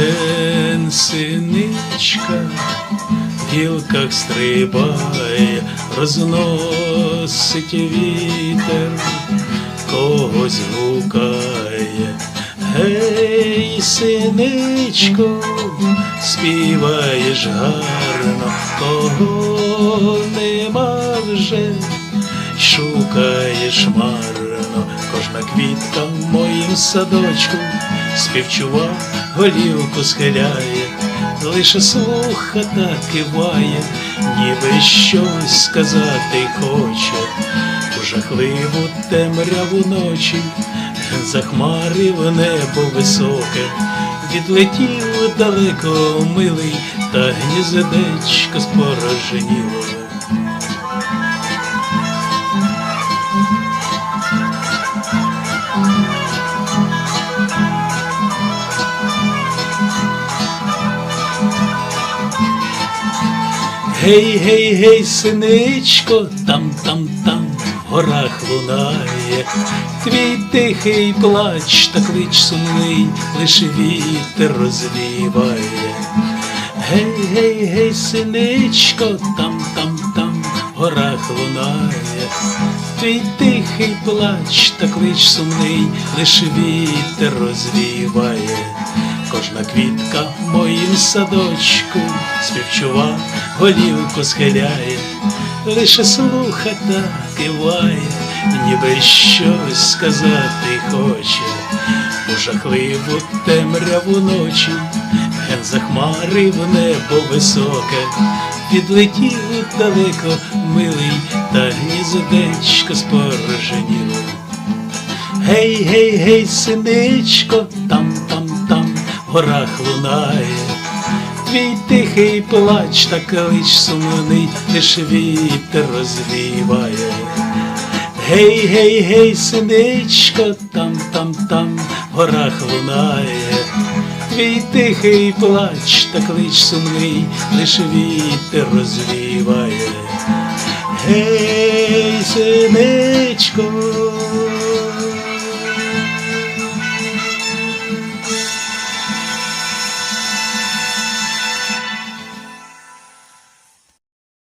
Ген синичка в гілках стрибає, розносить вітер, когось гукає. Гей, синичко, співаєш гарно, кого нема вже, шукаєш марно, кожна квітка в моїм садочку, співчува, голівку схиляє, лише слуха та киває, ніби щось сказати хоче, у жахливу темряву ночі, захмарив небо високе, відлетів далеко милий, та гніздечко спорожніло. Гей, гей, гей, синичко, там, там, там в горах лунає, твій тихий плач та клич сумний, лише вітер розвіває. Гей, гей, гей, синичко, там, там, там в горах лунає, твій тихий плач та клич сумний, лише вітер розвіває. Кожна квітка в моїм садочку співчува, голівку схиляє, лише слуха та киває, ніби щось сказати хоче. У жахливу темряву ночі ген захмарив небо високе, підлетів далеко милий та гніздечко спороженіло. Гей, гей, гей, синичко, там, там, там в горах лунає. Твій тихий плач та клич сумний, лиш вітер розвіває. Гей, гей, гей, синичко, там, там, там в горах лунає. Твій тихий плач та клич сумний, лиш вітер розвіває. Гей, синичко,